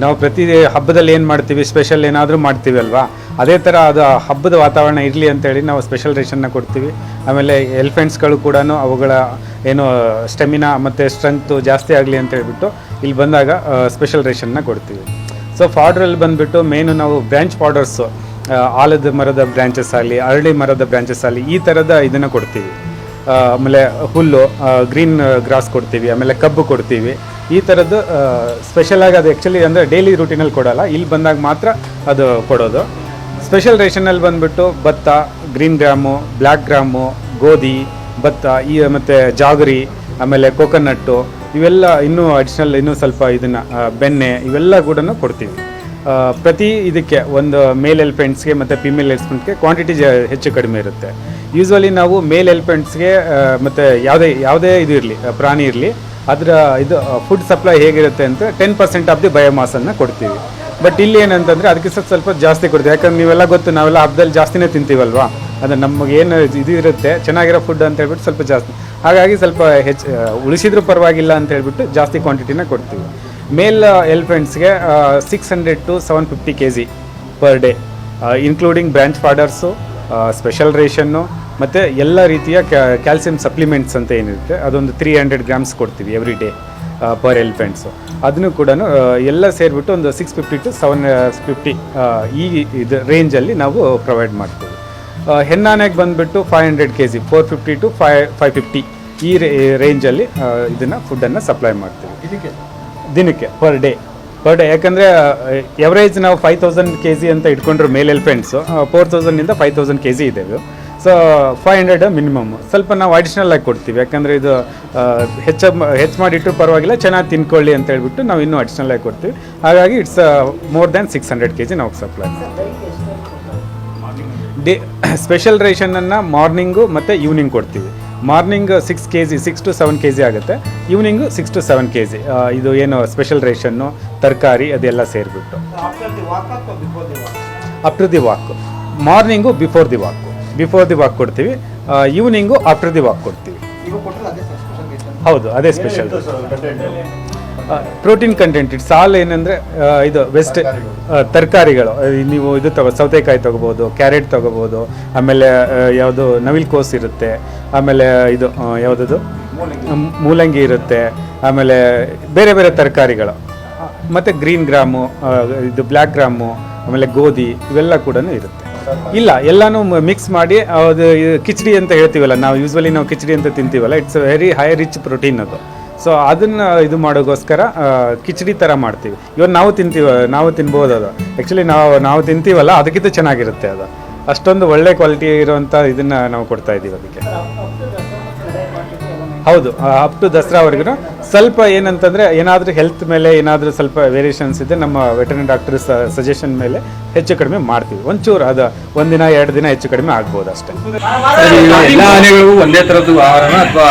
ನಾವು ಪ್ರತಿ ಹಬ್ಬದಲ್ಲಿ ಏನು ಮಾಡ್ತೀವಿ? ಸ್ಪೆಷಲ್ ಏನಾದರೂ ಮಾಡ್ತೀವಿ ಅಲ್ವಾ? ಅದೇ ಥರ ಅದು ಹಬ್ಬದ ವಾತಾವರಣ ಇರಲಿ ಅಂತೇಳಿ ನಾವು ಸ್ಪೆಷಲ್ ರೇಷನ್ನ ಕೊಡ್ತೀವಿ. ಆಮೇಲೆ ಎಲಿಫೆಂಟ್ಸ್ಗಳು ಕೂಡ ಅವುಗಳ ಏನು ಸ್ಟೆಮಿನಾ ಮತ್ತು ಸ್ಟ್ರೆಂತು ಜಾಸ್ತಿ ಆಗಲಿ ಅಂತ ಹೇಳ್ಬಿಟ್ಟು ಇಲ್ಲಿ ಬಂದಾಗ ಸ್ಪೆಷಲ್ ರೇಷನ್ನ ಕೊಡ್ತೀವಿ. ಸೊ ಫಾರ್ಡ್ರಲ್ಲಿ ಬಂದುಬಿಟ್ಟು ಮೇನು ನಾವು ಬ್ರ್ಯಾಂಚ್ ಫಾರ್ಡರ್ಸು ಆಲದ ಮರದ ಬ್ರ್ಯಾಂಚಸ್ ಆಗಲಿ ಅರಳಿ ಮರದ ಬ್ರ್ಯಾಂಚಸ್ ಆಗಲಿ, ಈ ಥರದ ಇದನ್ನು ಕೊಡ್ತೀವಿ. ಆಮೇಲೆ ಹುಲ್ಲು ಗ್ರೀನ್ ಗ್ರಾಸ್ ಕೊಡ್ತೀವಿ. ಆಮೇಲೆ ಕಬ್ಬು ಕೊಡ್ತೀವಿ. ಈ ಥರದ್ದು ಸ್ಪೆಷಲಾಗಿ ಅದು ಆ್ಯಕ್ಚುಲಿ ಅಂದರೆ ಡೈಲಿ ರೂಟೀನಲ್ಲಿ ಕೊಡಲ್ಲ. ಇಲ್ಲಿ ಬಂದಾಗ ಮಾತ್ರ ಅದು ಕೊಡೋದು. ಸ್ಪೆಷಲ್ ರೇಷನಲ್ಲಿ ಬಂದುಬಿಟ್ಟು ಭತ್ತ ಗ್ರೀನ್ ಗ್ರಾಮು ಬ್ಲ್ಯಾಕ್ ಗ್ರಾಮು ಗೋಧಿ, ಭತ್ತ, ಈ, ಮತ್ತು ಜಾಗರಿ, ಆಮೇಲೆ ಕೋಕೋನಟ್ಟು ಇವೆಲ್ಲ ಇನ್ನೂ ಅಡಿಷ್ನಲ್ ಇನ್ನೂ ಸ್ವಲ್ಪ ಇದನ್ನು ಬೆಣ್ಣೆ, ಇವೆಲ್ಲ ಕೂಡ ಕೊಡ್ತೀವಿ. ಪ್ರತಿ ಇದಕ್ಕೆ ಒಂದು ಮೇಲ್ ಎಲಿಫೆಂಟ್ಸ್ಗೆ ಮತ್ತು ಫಿಮೇಲ್ ಎಲಿಫೆಂಟ್ಸ್ಗೆ ಕ್ವಾಂಟಿಟಿ ಹೆಚ್ಚು ಕಡಿಮೆ ಇರುತ್ತೆ. ಯೂಸ್ವಲಿ ನಾವು ಮೇಲ್ ಎಲಿಫೆಂಟ್ಸ್ಗೆ ಮತ್ತು ಯಾವುದೇ ಯಾವುದೇ ಇದು ಇರಲಿ ಪ್ರಾಣಿ ಇರಲಿ, ಅದರ ಇದು ಫುಡ್ ಸಪ್ಲೈ ಹೇಗಿರುತ್ತೆ ಅಂತ ಟೆನ್ ಪರ್ಸೆಂಟ್ ಆಫ್ ದಿ ಬಯೋಮಾಸನ್ನು ಕೊಡ್ತೀವಿ. ಬಟ್ ಇಲ್ಲಿ ಏನಂತಂದರೆ ಅದಕ್ಕೆ ಸ್ವಲ್ಪ ಸ್ವಲ್ಪ ಜಾಸ್ತಿ ಕೊಡ್ತೀವಿ. ಯಾಕಂದ್ರೆ ನೀವೆಲ್ಲ ಗೊತ್ತು, ನಾವೆಲ್ಲ ಹಬ್ಬದಲ್ಲಿ ಜಾಸ್ತಿನೇ ತಿಂತೀವಲ್ವಾ? ಅಂದರೆ ನಮಗೆ ಏನು ಇದು ಇರುತ್ತೆ, ಚೆನ್ನಾಗಿರೋ ಫುಡ್ ಅಂತ ಹೇಳ್ಬಿಟ್ಟು ಸ್ವಲ್ಪ ಜಾಸ್ತಿ. ಹಾಗಾಗಿ ಸ್ವಲ್ಪ ಹೆಚ್ಚು ಉಳಿಸಿದ್ರೂ ಪರವಾಗಿಲ್ಲ ಅಂತ ಹೇಳ್ಬಿಟ್ಟು ಜಾಸ್ತಿ ಕ್ವಾಂಟಿಟಿನ ಕೊಡ್ತೀವಿ. Male ಎಲಿಫೆಂಟ್ಸ್ಗೆ six hundred to seven fifty K G per day including branch fodders special ration ಮತ್ತು ಎಲ್ಲ ರೀತಿಯ ಕ್ಯಾಲ್ಸಿಯಂ ಸಪ್ಲಿಮೆಂಟ್ಸ್ ಅಂತ ಏನಿರುತ್ತೆ, ಅದೊಂದು ತ್ರೀ ಹಂಡ್ರೆಡ್ ಗ್ರಾಮ್ಸ್ ಕೊಡ್ತೀವಿ ಎವ್ರಿ ಡೇ ಪರ್ ಎಲಿಫೆಂಟ್ಸು ಅದನ್ನು ಕೂಡ ಎಲ್ಲ ಸೇರಿಬಿಟ್ಟು ಒಂದು six fifty to seven fifty ಈ ಇದು ರೇಂಜಲ್ಲಿ ನಾವು ಪ್ರೊವೈಡ್ ಮಾಡ್ತೀವಿ. ಹೆನ್ನಾನೆಗೆ ಬಂದುಬಿಟ್ಟು five hundred K G four fifty to five five fifty ಈ ರೇಂಜಲ್ಲಿ ಇದನ್ನು ಫುಡ್ಡನ್ನು ಸಪ್ಲೈ ಮಾಡ್ತೀವಿ. ದಿನಕ್ಕೆ ಪರ್ ಡೇ ಪರ್ ಡೇ ಯಾಕಂದರೆ ಎವರೇಜ್ ನಾವು ಫೈವ್ ತೌಸಂಡ್ ಕೆ ಜಿ ಅಂತ ಇಟ್ಕೊಂಡ್ರು ಮೇಲ್ ಎಲಿಫೆಂಟ್ಸು ಫೋರ್ ತೌಸಂಡಿಂದ ಫೈವ್ ತೌಸಂಡ್ ಕೆ ಜಿ ಇದೆ ಇದು ಸೊ ಫೈವ್ ಹಂಡ್ರೆಡ್ ಮಿನಿಮಮ್ ಸ್ವಲ್ಪ ನಾವು ಅಡಿಷ್ನಲ್ ಆಗಿ ಕೊಡ್ತೀವಿ. ಯಾಕಂದರೆ ಇದು ಹೆಚ್ಚ ಹೆಚ್ಚು ಹೆಚ್ಚು ಮಾಡಿಟ್ಟರು ಪರವಾಗಿಲ್ಲ ಚೆನ್ನಾಗಿ ತಿನ್ಕೊಳ್ಳಿ ಅಂತ ಹೇಳ್ಬಿಟ್ಟು ನಾವು ಇನ್ನೂ ಅಡಿಷ್ನಲ್ ಆಗಿ ಕೊಡ್ತೀವಿ. ಹಾಗಾಗಿ it's more than six hundred K G ನಾವು supply day special ration morning ಮತ್ತು ಈವ್ನಿಂಗ್ ಕೊಡ್ತೀವಿ. Morning six K G six to seven K G ಆಗುತ್ತೆ. Evening six to seven K G ಇದು ಏನು ಸ್ಪೆಷಲ್ ರೇಷನ್ನು ತರಕಾರಿ ಅದೆಲ್ಲ ಸೇರಿಬಿಟ್ಟು. Up to the walk morning before the walk before the walk ಕೊಡ್ತೀವಿ. Evening after the walk ಕೊಡ್ತೀವಿ ಹೌದು ಅದೇ special protein content it's all ಏನಂದರೆ ಇದು ವೆಸ್ಟ್ ತರಕಾರಿಗಳು. ನೀವು ಇದು ತಗೋ, ಸೌತೆಕಾಯಿ ತೊಗೋಬೋದು ಕ್ಯಾರೆಟ್ ತೊಗೋಬೋದು, ಆಮೇಲೆ ಯಾವುದು ನವಿಲ್ ಕೋಸ್ ಇರುತ್ತೆ, ಆಮೇಲೆ ಇದು ಯಾವುದದು? ಮೂಲಂಗಿ ಇರುತ್ತೆ, ಆಮೇಲೆ ಬೇರೆ ಬೇರೆ ತರಕಾರಿಗಳು. ಮತ್ತು ಗ್ರೀನ್ ಗ್ರಾಮು ಇದು ಬ್ಲ್ಯಾಕ್ ಗ್ರಾಮು ಆಮೇಲೆ ಗೋಧಿ, ಇವೆಲ್ಲ ಕೂಡ ಇರುತ್ತೆ. ಇಲ್ಲ, ಎಲ್ಲಾನು ಮಿಕ್ಸ್ ಮಾಡಿ, ಅದು ಕಿಚಡಿ ಅಂತ ಹೇಳ್ತೀವಲ್ಲ, ನಾವು ಯೂಸ್ವಲಿ ನಾವು ಕಿಚಡಿ ಅಂತ ತಿಂತೀವಲ್ಲ it's very high rich protein ಅದು. ಸೊ ಅದನ್ನ ಇದು ಮಾಡೋಕ್ಕೋಸ್ಕರ ಕಿಚಡಿ ಥರ ಮಾಡ್ತೀವಿ. ಇವಾಗ ನಾವು ತಿಂತೀವ, ನಾವು ತಿನ್ಬೋದು ಅದು. ಆ್ಯಕ್ಚುಲಿ ನಾವು ನಾವು ತಿಂತೀವಲ್ಲ, ಅದಕ್ಕಿಂತ ಚೆನ್ನಾಗಿರುತ್ತೆ ಅದು. ಅಷ್ಟೊಂದು ಒಳ್ಳೆ ಕ್ವಾಲಿಟಿ ಇರುವಂತ ಇದನ್ನ ನಾವು ಕೊಡ್ತಾ ಇದ್ದೀವಿ ಅದಕ್ಕೆ. ಹೌದು ಅಪ್ ಟು ದಸರಾವರೆಗೂ ಸ್ವಲ್ಪ ಏನಂತಂದರೆ ಏನಾದರೂ ಹೆಲ್ತ್ ಮೇಲೆ ಏನಾದರೂ ಸ್ವಲ್ಪ ವೇರಿಯೇಷನ್ಸ್ ಇದೆ ನಮ್ಮ ವೆಟರ್ನರಿ ಡಾಕ್ಟರ್ ಸಜೆಷನ್ ಮೇಲೆ ಹೆಚ್ಚು ಕಡಿಮೆ ಮಾಡ್ತೀವಿ. ಒಂಚೂರು ಅದು ಒಂದಿನ ಎರಡು ದಿನ ಹೆಚ್ಚು ಕಡಿಮೆ ಆಗ್ಬೋದು ಅಷ್ಟೇ. ಎಲ್ಲ ಆನೆಗಳಿಗೂ ಒಂದೇ ಥರದ್ದು ಆಹಾರನ ಅಥವಾ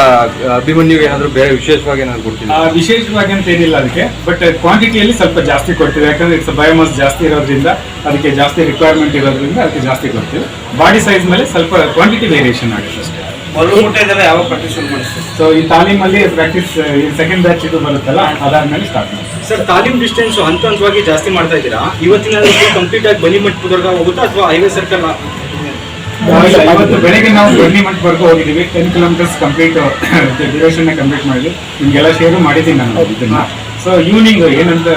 ಅಭಿಮನ್ಯುಗೆ ಏನಾದರೂ ಬೇರೆ ವಿಶೇಷವಾಗಿ ಏನಾದರೂ ಕೊಡ್ತೀವಿ ಆ, ವಿಶೇಷವಾಗಿ ಅಂತ ಏನಿಲ್ಲ ಅದಕ್ಕೆ ಬಟ್ ಕ್ವಾಂಟಿಟಿಯಲ್ಲಿ ಸ್ವಲ್ಪ ಜಾಸ್ತಿ ಕೊಡ್ತೀವಿ. ಯಾಕಂದ್ರೆ ಇಟ್ಸ್ ಬಯೋಮಾಸ್ ಜಾಸ್ತಿ ಇರೋದ್ರಿಂದ ಅದಕ್ಕೆ ಜಾಸ್ತಿ ರಿಕ್ವೈರ್ಮೆಂಟ್ ಇರೋದ್ರಿಂದ ಅದಕ್ಕೆ ಜಾಸ್ತಿ ಕೊಡ್ತೀವಿ. ಬಾಡಿ ಸೈಜ್ ಮೇಲೆ ಸ್ವಲ್ಪ ಕ್ವಾಂಟಿಟಿ ವೇರಿಯೇಷನ್ ಆಗುತ್ತೆ ಅಷ್ಟೇ. ಸೊ ಈ ತಾಲೀಮಲ್ಲಿ ಪ್ರಾಕ್ಟೀಸ್ ಸೆಕೆಂಡ್ ಬ್ಯಾಚ್ ಇದು ಬರುತ್ತಲ್ಲ ಅದಾದ್ಮೇಲೆ ಸ್ಟಾರ್ಟ್ ಮಾಡ್ತೀವಿ. ಸರ್ ತಾಲೀಮ್ ಡಿಸ್ಟೆನ್ಸ್ ಹಂತ ಹಂತವಾಗಿ ಜಾಸ್ತಿ ಮಾಡ್ತಾ ಇದ್ದೀರಾ? ಇವತ್ತಿನ ಕಂಪ್ಲೀಟ್ ಆಗಿ ಬನ್ನಿ ಮಟ್ಟದವರೆಗೆ ಹೋಗುತ್ತಾ ಅಥವಾ ಹೈವೇ ಸರ್ಕಲ್ ಇವತ್ತು ಬೆಳಿಗ್ಗೆ ನಾವು ಬೆಳ್ಳಿ ಮಟ್ಟವರೆಗೂ ಹೋಗಿದ್ದೀವಿ. Ten kilometres complete duration complete ಮಾಡಿದ್ವಿ. ನಿಮಗೆಲ್ಲ ಶೇರು ಮಾಡಿದ್ದೀನಿ ನಾನು ಇದನ್ನ. ಸೊ ಈವ್ನಿಂಗ್ ಏನಂತ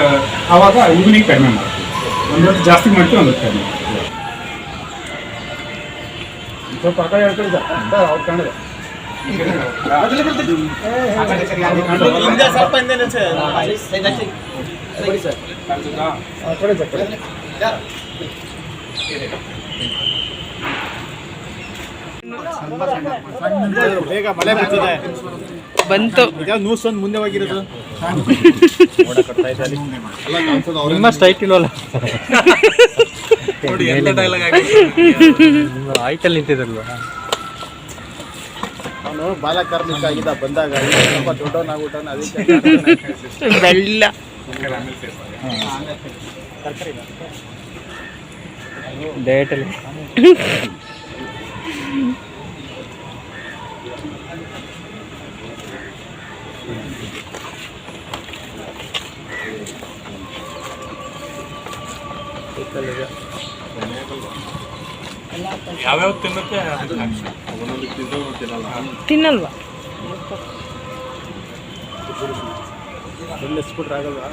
ಆವಾಗ ಈವ್ನಿಂಗ್ ಕಡಿಮೆ ಮಾಡ್ತೀವಿ. ಒಂದೊತ್ತು ಜಾಸ್ತಿ ಮಾಡ್ತೀವಿ ಒಂದೊತ್ತು ಕಡಿಮೆ. ಸ್ವಲ್ಪ ಆ ಕಡೆ ಸರ್ ಅವ್ರು ಕಾಣಿದೆ. ಬೇಗ ಮಳೆ ಬರ್ತಿದೆ ಬಂತು. ಯಾವ ನ್ಯೂಸ್ ಒಂದು ಮುಂದೆ ಹೋಗಿರೋದು? ನಿಮ್ಮ ಸ್ಟ್ರೈಟ್ ಇಲ್ವಲ್ಲ ಆಯ್ತಲ್ಲಿ ನಿಂತಿದ್ರಲ್ವಾ? ಅವನು ಬಾಲ ಕಾರ್ಮಿಕ ಆಗಿದ್ದ ಬಂದಾಗ ಸ್ವಲ್ಪ ದೊಡ್ಡವನಾಗ್ಬಿಟ್ಟವನು ಅದಕ್ಕೆ ಬೆಲ್ಲ. ಯಾವ್ಯಾವ ತಿನ್ನುತ್ತೆ? ತಿನ್ನಲ್ವಾ? ಆಗಲ್ವಾ?